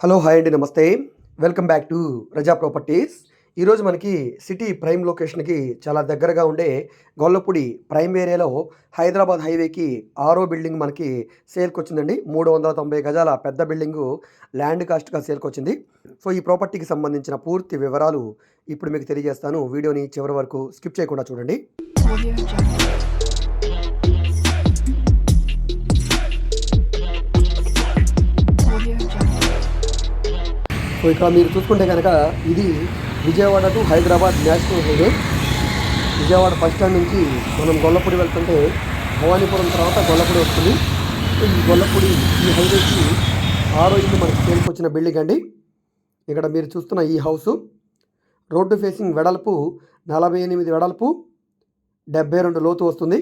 Hello hi అండి నమస్తే. Welcome back to Raza properties. ఈరోజు మనకి సిటీ ప్రైమ్ లొకేషన్కి చాలా దగ్గరగా ఉండే గొల్లపూడి ప్రైమ్ ఏరియాలో హైదరాబాద్ హైవేకి ఆరో బిల్డింగ్ మనకి సేల్కి వచ్చిందండి మూడు వందల తొంభై గజాల పెద్ద బిల్డింగు ల్యాండ్ కాస్ట్గా సేల్కి వచ్చింది సో ఈ ప్రాపర్టీకి సంబంధించిన పూర్తి వివరాలు ఇప్పుడు మీకు తెలియజేస్తాను. వీడియోని చివరి వరకు స్కిప్ చేయకుండా చూడండి. సో ఇక్కడ మీరు చూసుకుంటే కనుక ఇది Vijayawada to Hyderabad national highway Vijayawada bus stand నుంచి మనం గొల్లపూడి వెళ్తుంటే భవానీపురం తర్వాత గొల్లపూడి వస్తుంది. ఈ గొల్లపూడి ఈ హైవేకి ఆ ఇల్లు మనకి సేల్కి వచ్చిన బిల్డింగ్ అండి. ఇక్కడ మీరు చూస్తున్న ఈ హౌసు. రోడ్డు ఫేసింగ్ వెడల్పు నలభై ఎనిమిది వెడల్పు డెబ్బై రెండు లోతు వస్తుంది.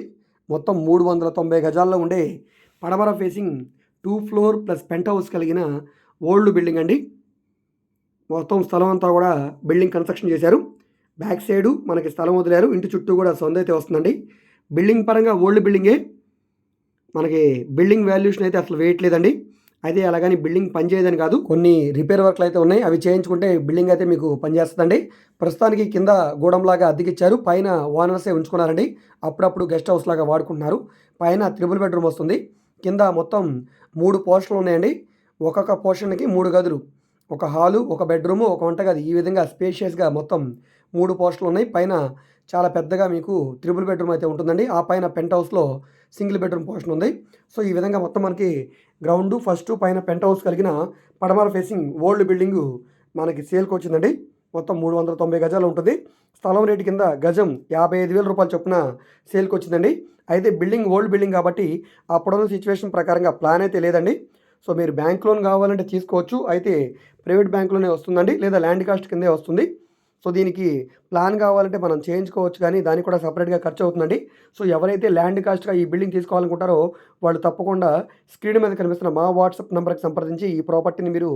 మొత్తం మూడు వందల తొంభై గజాల్లో ఉండే పడమర facing two floor plus penthouse కలిగిన ఓల్డ్ బిల్డింగ్ అండి. మొత్తం స్థలం అంతా కూడా బిల్డింగ్ కన్స్ట్రక్షన్ చేశారు. బ్యాక్ సైడు మనకి స్థలం వదిలారు. ఇంటి చుట్టూ కూడా సొంత అయితే వస్తుందండి. బిల్డింగ్ పరంగా ఓల్డ్ బిల్డింగే. మనకి బిల్డింగ్ వాల్యూషన్ అయితే అసలు వేయట్లేదండి. అయితే అలాగని బిల్డింగ్ పనిచేయదని కాదు కొన్ని రిపేర్ వర్క్లు అయితే ఉన్నాయి. అవి చేయించుకుంటే బిల్డింగ్ అయితే మీకు పనిచేస్తుందండి ప్రస్తుతానికి కింద గూడంలాగా అద్దెకిచ్చారు. పైన ఓనర్సే ఉంచుకున్నారండి. అప్పుడప్పుడు గెస్ట్ హౌస్ లాగా వాడుకుంటున్నారు. పైన త్రిబుల్ బెడ్రూమ్ వస్తుంది. కింద మొత్తం మూడు పోర్షన్లు ఉన్నాయండి. ఒక్కొక్క పోర్షన్కి మూడు గదులు. ఒక హాలు ఒక బెడ్రూము ఒక వంటగది. ఈ విధంగా స్పేషియస్గా మొత్తం మూడు పోస్టులు ఉన్నాయి. పైన చాలా పెద్దగా మీకు త్రిబుల్ బెడ్రూమ్ అయితే ఉంటుందండి. ఆ పైన పెంట్ హౌస్లో సింగిల్ బెడ్రూమ్ పోర్షన్ ఉంది. సో ఈ విధంగా మొత్తం మనకి గ్రౌండ్ ఫస్ట్ పైన పెంట్ హౌస్ కలిగిన పడమర ఫేసింగ్ ఓల్డ్ బిల్డింగు మనకి సేల్కి వచ్చిందండి. మొత్తం మూడు వందల తొంభై గజాలు ఉంటుంది. స్థలం రేటు కింద గజం యాభై ఐదు వేల రూపాయల చొప్పున సేల్కి వచ్చిందండి. అయితే బిల్డింగ్ ఓల్డ్ బిల్డింగ్ కాబట్టి అప్పుడున్న సిచ్యువేషన్ ప్రకారంగా ప్లాన్ అయితే లేదండి. సో మీరు బ్యాంక్ లోన్ కావాలంటే తీసుకోవచ్చు. అయితే ప్రైవేట్ బ్యాంకులోనే వస్తుందండి లేదా ల్యాండ్ కాస్ట్ కిందే వస్తుంది. సో దీనికి ప్లాన్ కావాలంటే మనం చేయించుకోవచ్చు కానీ దానికి కూడా సపరేట్గా ఖర్చు అవుతుందండి. సో ఎవరైతే ల్యాండ్ కాస్ట్గా ఈ బిల్డింగ్ తీసుకోవాలనుకుంటారో వాళ్ళు తప్పకుండా స్క్రీన్ మీద కనిపిస్తున్న మా వాట్సాప్ నెంబర్కి సంప్రదించి ఈ ప్రాపర్టీని మీరు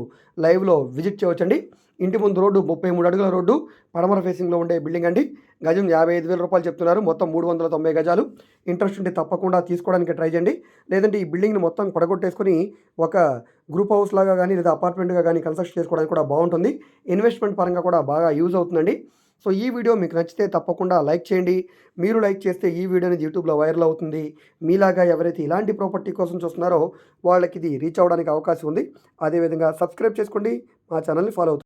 లైవ్లో విజిట్ చేయవచ్చండి. ఇంటి ముందు రోడ్డు ముప్పై మూడు అడుగుల రోడ్డు పడమర ఫేసింగ్లో ఉండే బిల్డింగ్ అండి. గజం యాభై ఐదు వేల రూపాయలు చెప్తున్నారు. మొత్తం మూడు వందల తొంభై గజాలు. ఇంట్రెస్ట్ ఉంటే తప్పకుండా తీసుకోవడానికి ట్రై చేయండి. లేదంటే ఈ బిల్డింగ్ని మొత్తం పడగొట్టేసుకొని ఒక గ్రూప్ హౌస్ లాగా కానీ లేదా అపార్ట్మెంట్గా కానీ కన్స్ట్రక్ట్ చేసుకోవడానికి కూడా బాగుంటుంది. ఇన్వెస్ట్మెంట్ పరంగా కూడా బాగా యూజ్ అవుతుందండి. సో ఈ వీడియో మీకు నచ్చితే తప్పకుండా లైక్ చేయండి. మీరు లైక్ చేస్తే ఈ వీడియో అనేది యూట్యూబ్లో వైరల్ అవుతుంది. మీలాగా ఎవరైతే ఇలాంటి ప్రాపర్టీ కోసం చూస్తున్నారో వాళ్ళకి ఇది రీచ్ అవ్వడానికి అవకాశం ఉంది. అదేవిధంగా సబ్స్క్రైబ్ చేసుకోండి. మా ఛానల్ని ఫాలో అవుతుంది